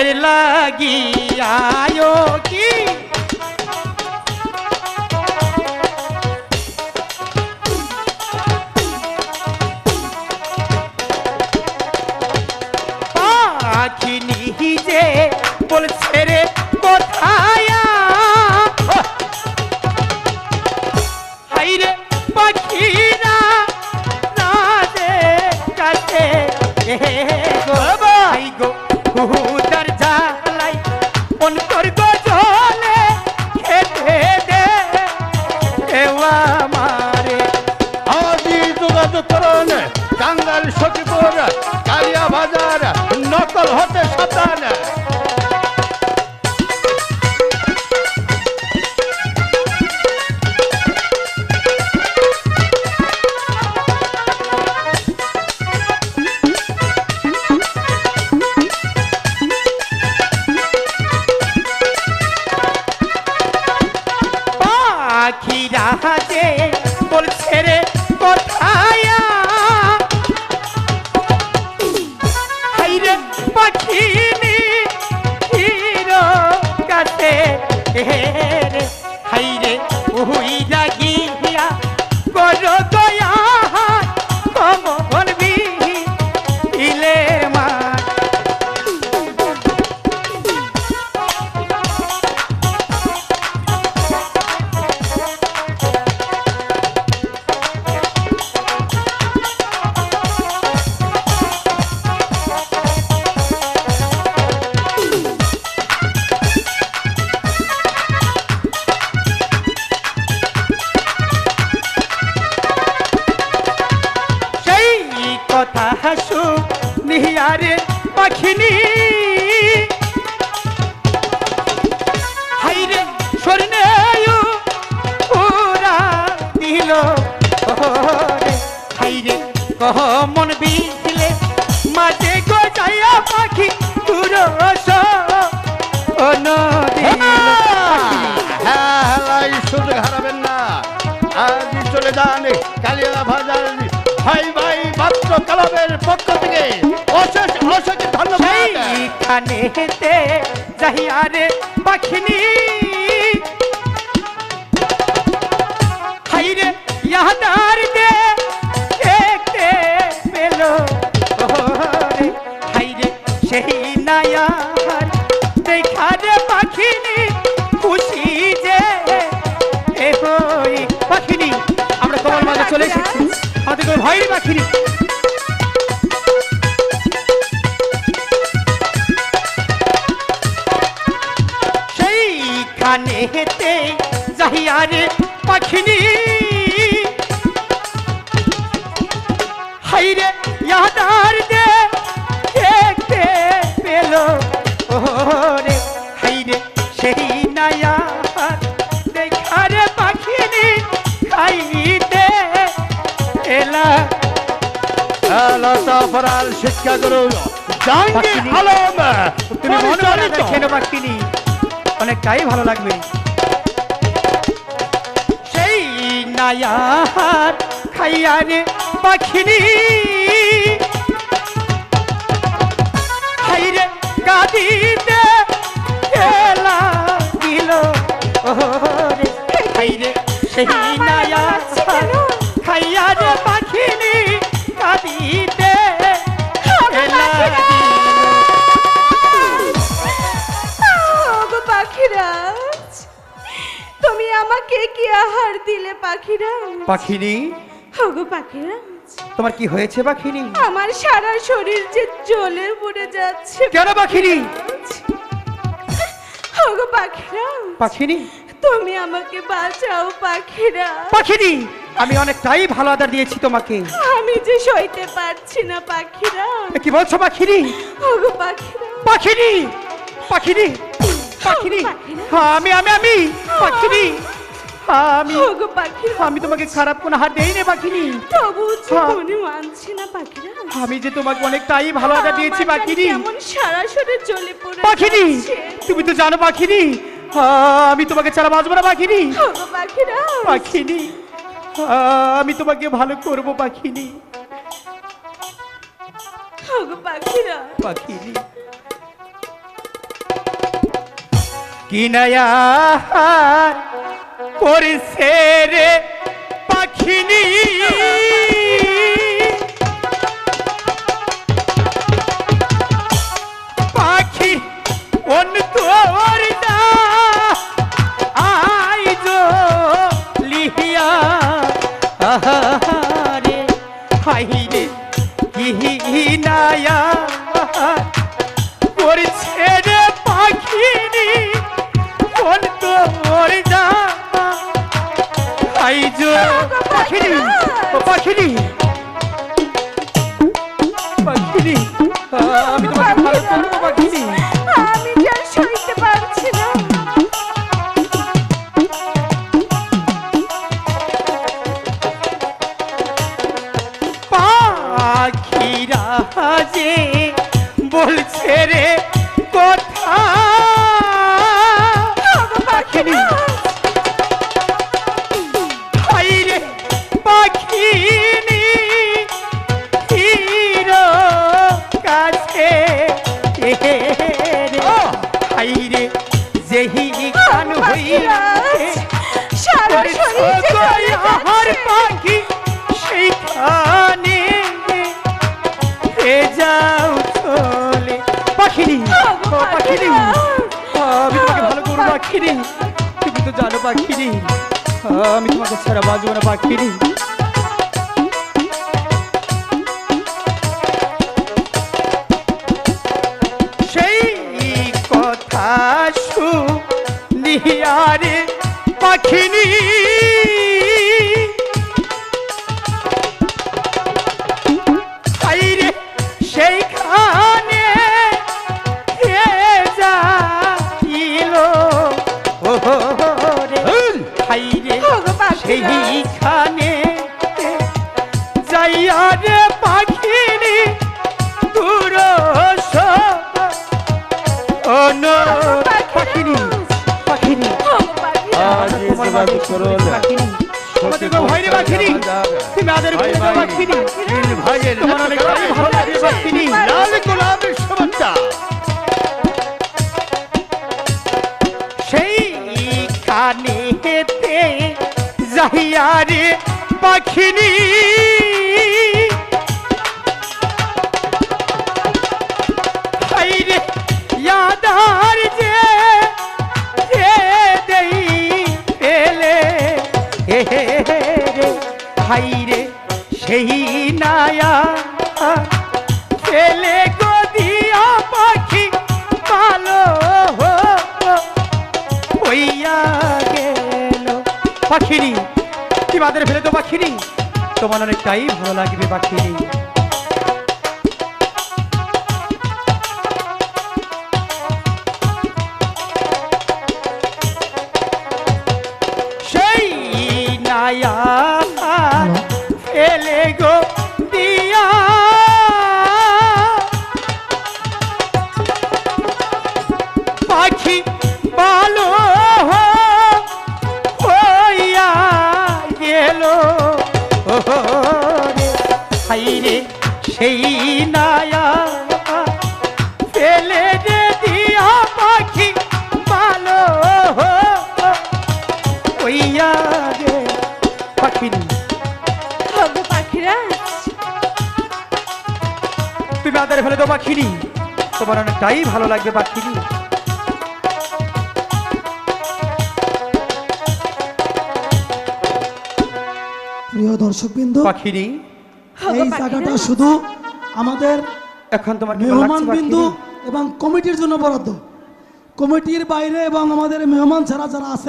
এর লাগিয়ায়ো কি? পাখি নিজে বলছে বাজার নকল হতে সাবধান। যান কালিয়া বাজার ভাই ভাই, মাত্র ক্লাবের পক্ষ থেকে অশেষ অশেষ ধন্যবাদ। সেইখানে হেতে যাহিয়ারে পাখিনি। হাইরে ইয়াদার দে দেখতে সেই নায়ার দেখারে পাখিনি চলে এসেছি। আমাদের কোনো ভয় নেই সেইখানে হেতে যাহিয়ারে পাখিনি। হাইরে ইয়াদার দে, দেখতে পেল। ওরে লতাফরাল শিক্ষা গুরু জাহাঙ্গীর আলম তুমি মনে মনে নেবা কিনি অনেকটাই ভালো লাগবে। সেই নায়ার খাইয়ারে পাখিনি। হাইরে গাদিতে খেলা দিল ওরে হাইরে সেই নায়ার আমাকে কি আহার দিলে পাখিরাজ পাখিনি? ওগো পাখিরাজ তোমার কি হয়েছে পাখিনি? আমার সারা শরীর যে জ্বলে পড়ে যাচ্ছে। কেন পাখিনি? ওগো পাখিরাজ পাখিনি? তুমি আমাকে বাঁচাও পাখিরা। পাখিনি? আমি অনেকটাই ভালো আদার দিয়েছি তোমাকে। আমি যে সইতে পারছি না পাখিরা। কি বলছো পাখিনি? ওগো পাখিরা। পাখিনি? পাখিনি? পাখিনি? হ্যাঁ, আমি আমি আমি। পাখিনি? আমি। ওগো পাখিরা। আমি তোমাকে খারাপ কোনো হাত দেই না পাখিনি। তবু। মনে মানছি না পাখিরা। আমি যে তোমাকে অনেকটাই ভালো আদার দিয়েছি পাখিনি। কেমন সারা শরীর জ্বলে পড়ে পাখিনি। তুমি তো জানো পাখিনি। আমি তোমাকে ছাড়া বাঁচবো না পাখিনি। ওগো পাখিরা। পাখিনি। আমি তোমাকে ভালো করব পাখিনি। ওগো পাখিরা। পাখিনি। কিনায়া করছে রে পাখিনি পাখিনি। পাখিনি আমি তোমাকে ভালো করব পাখিনি। আমি যা সইতে পারছি না। পাখিরা যে বলছে রে কথা পাখি সেইখানে এ যাও চলে। পাখিনি ও পাখিনি আমি তোমাকে ভালো করব পাখিনি তুমি তো জানো পাখিনি আমি তোমাকে ছাড়া বাজবো না সেই কথা শুনিয়ারে পাখিনি পাখিনি পাখিনি আজ এই যোগাযোগ করুন পাখিনি তোমাদের ভয় নেই পাখিনি তুমি আদের ভয় নেই পাখিনি তোমার অনেক ভালো লাগে পাখিনি লাল গোলাপের শুভেচ্ছা সেই কানে হেতে পাখিনি হে রে, ভাই রে, সেই নায়া। ছেলে গদিয়া পাখি ভালো হইয়া গেল। পাখিরি কি বাদের ফেলে তো পাখিরি তোমার অনেকটাই ভালো লাগবে পাখিনি। নায়া ফেলে গো দিয়া। পাখি ভালো হইয়া গেল। হাইরে সেই নায়া ফেলে ফেলে তো পাখিনি তোমার অনেকটাই ভালো লাগবে পাখিনি প্রিয় দর্শকবৃন্দ পাখিনি এই জায়গাটা শুধু আমাদের এখন তোমার মেহমান বিন্দু এবং কমিটির জন্য বরাদ্দ। কমিটির বাইরে এবং আমাদের মেহমান ছাড়া যারা আছেন